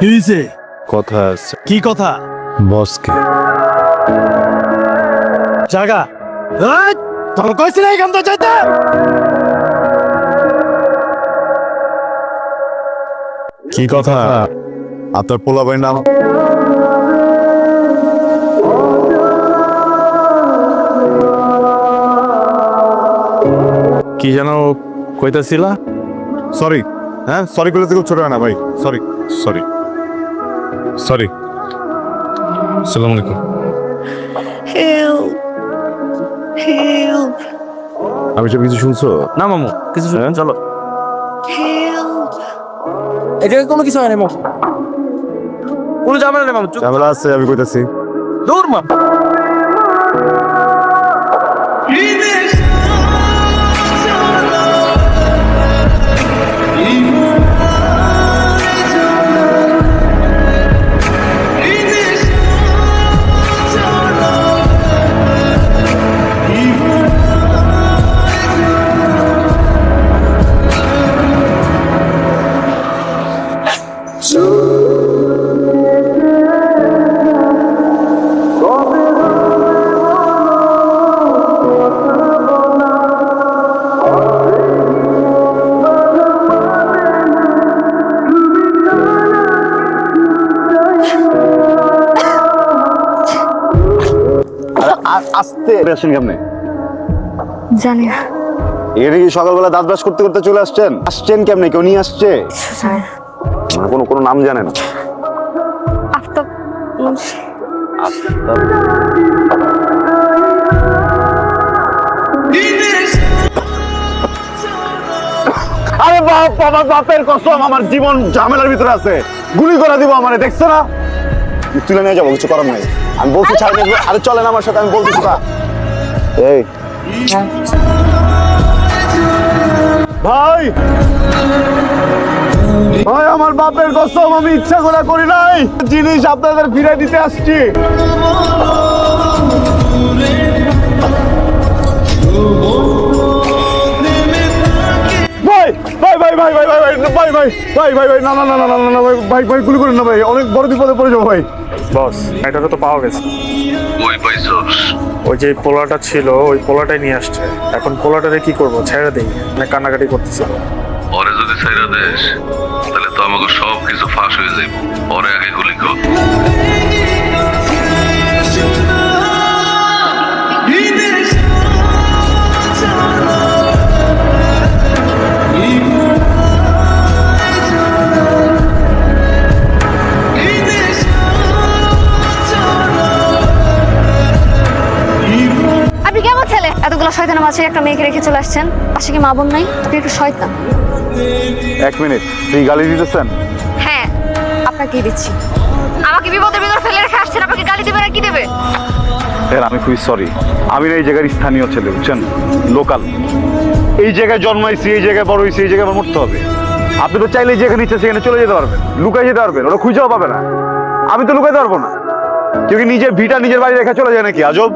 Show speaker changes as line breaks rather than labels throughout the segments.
কি হয়েছে
কথা আছে।
কি কথা?
বসকে।
জাগা। তোর কইছি না এখান থেকে যাইতে?
কি কথা? আপনার পোলাবাই নাম?
কি যেন কইতাছিলা?
সরি হ্যাঁ সরি করলে তো খুব ছোট হয় না ভাই। সরি সরি সরি
আসসালামু আলাইকুম!
আমি সব কিছু শুনছো?
না মামু কিছু শুনেন চলো।
Help!
এই জায়গায় কোনো কিছু হয় না মামু। কোনো ঝামেলা নেই মামু
ঝামেলা আছে আমি কইতাছি।
দূর মা
আসেন কেমনে?
জানি না।
এর কি সকালবেলা দাঁত ব্রাশ করতে করতে চলে আসছেন? আসছেন কেমনে? কেউ নিয়ে আসছে? মানে কোনো কোনো নাম জানে না।
আফতাব
আরে বাপ বাবা বাপের কসম আমার জীবন ঝামেলার ভিতরে আছে। গুলি করে দিব আমারে দেখছ না? তুলে নিয়ে যাব কিছু করার নাই। আমি বলছি ছাড় আরে চলেন আমার সাথে আমি বলতেছি এই ভাই ভাই আমার বাপের কসম আমি ইচ্ছা করে করি নাই জিনিস আপনাদের ফিরে দিতে আসছি ভাই ভাই ভাই ভাই ভাই ভাই ভাই ভাই ভাই ভাই ভাই ভাই না না না না না না ভাই ভাই ভাই গুলি করেন না ভাই অনেক বড় বিপদে পড়ে যাব ভাই
বস এটাকে তো পাওয়া গেছে।
ওই পাইছস
ওই যে পোলাটা ছিল ওই পোলাটাই নিয়ে আসছে। এখন পোলাটারে কি করব? ছেড়ে দেই। মানে কান্নাকাটি করতেছে।
পরে যদি ছেড়ে দেস তাহলে তো আমাকে সব কিছু ফাঁস হয়ে যাইব। পরে আগে গুলি কর।
মাঝে একটা মেয়েকে রেখে চলে আসছেন। পাশে কি মা বোন নাই? আপনি একটু শয়তান।
এক মিনিট তুই গালি দিতেছেন?
হ্যাঁ আপনাকে দিচ্ছি। আমাকে বিপদের ভিতর ফেলে রেখে আসছেন আপনাকে গালি দেবে না কি দেবে?
স্যার আমি খুবই সরি আমি না এই জায়গার স্থানীয় ছেলে বুঝছেন? লোকাল। এই জায়গায় জন্মাইছি এই জায়গায় বড় হয়েছি এই জায়গায় আমার মরতে হবে। আপনি তো চাইলে যেখানে ইচ্ছে সেখানে চলে যেতে পারবেন লুকাই যেতে পারবেন ওরা খুঁজেও পাবে না। আমি তো লুকাইতে পারব না। কেউ কি নিজের ভিটা নিজের বাড়ি রেখে চলে যায় নাকি? আজব।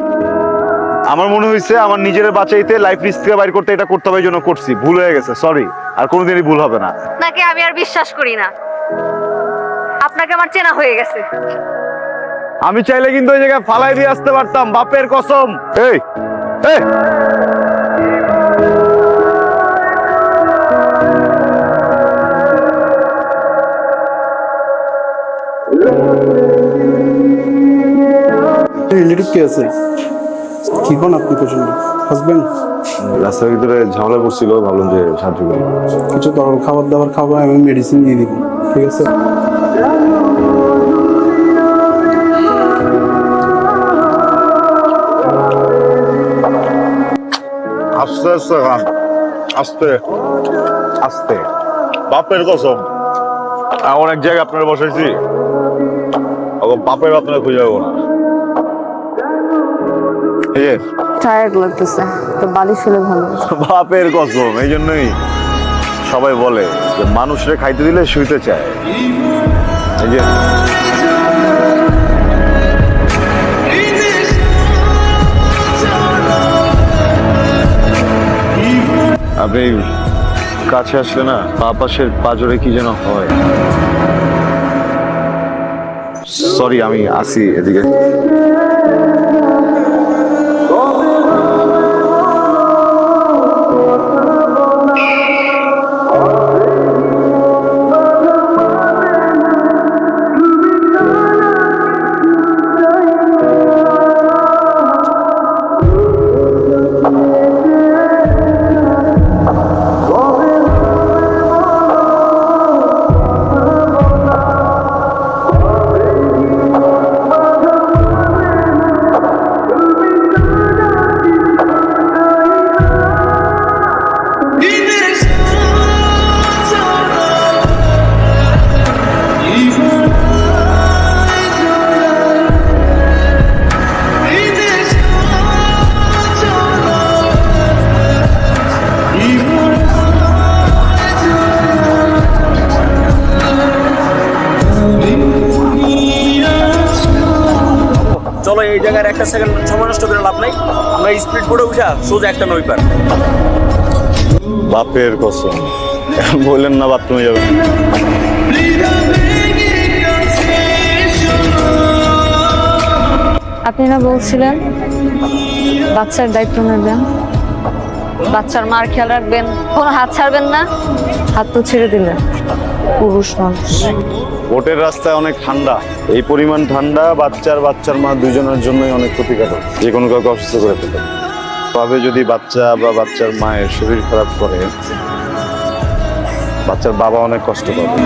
আমার মনে হয়েছে আমার নিজের বাঁচাইতে লাইফ রিস্ক থেকে বাইর করতে এটা করতে হবে জন্য করছি। ভুল হয়ে গেছে সরি আর কোনোদিনই ভুল হবে না।
আপনাকে আমি আর বিশ্বাস করি না? আপনাকে আমার চেনা হয়ে গেছে।
আমি চাইলে কিন্তু ওই জায়গায় ফালাই দিয়ে আসতে পারতাম বাপের কসম। এই এই।
রিলেটিভ কে আছে? কি কোন আপনি পেশেন্ট হাজবেন্ড
রাস্তার ভিতরে ঝামেলা করছিল ভাবলাম যে সাহায্য করি
কিছু তরল খাবার দাবার খাব আমি মেডিসিন দিয়ে দিব ঠিক আছে?
আস্তে আস্তে খান আস্তে আস্তে। বাপের কসম এমন এক জায়গায় আপনারা বসাইছি বাপের আপনারা খুঁজে পাবো না।
টায়ার্ড লাগতেছে। তো বালিশ হলে ভালো
বাপের কসম এই জন্যই সবাই বলে যে মানুষরে খাইতে দিলে শুইতে চায়। এই যে আপনি কাছে আসলে না পা পাশের পাজরে কি যেন হয়। সরি আমি আসি এদিকে।
চলো এই জায়গার একটা সেকেন্ড সময় নষ্ট করে লাভ নাই। আমরা স্পিড বোর্ডে উঠা সোজা একটা নই পার।
বাপের কসম। বললেন না বাথরুমে যাবেন
আপনি না বলছিলেন বাচ্চার দায়িত্ব নেবেন। বাচ্চার মার খেয়াল রাখবেন কোনো হাত ছাড়বেন না। হাত তো ছেড়ে দিলেন পুরুষ মানুষ।
বোটের রাস্তায় অনেক ঠান্ডা। এই পরিমাণ ঠান্ডা বাচ্চার বাচ্চার মা দুজনের জন্যই অনেক ক্ষতিকারক। যে কোনো কাউকে অসুস্থ করে ফেলে তবে যদি বাচ্চা বা বাচ্চার মায়ের শরীর খারাপ করে, বাচ্চার বাবা অনেক কষ্ট পাবে।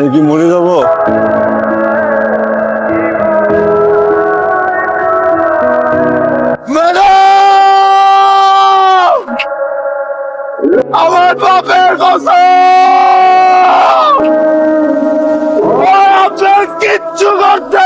আমি কি মরে যাব?
আমার বাপের কসম আপনার কিচ্ছু করতে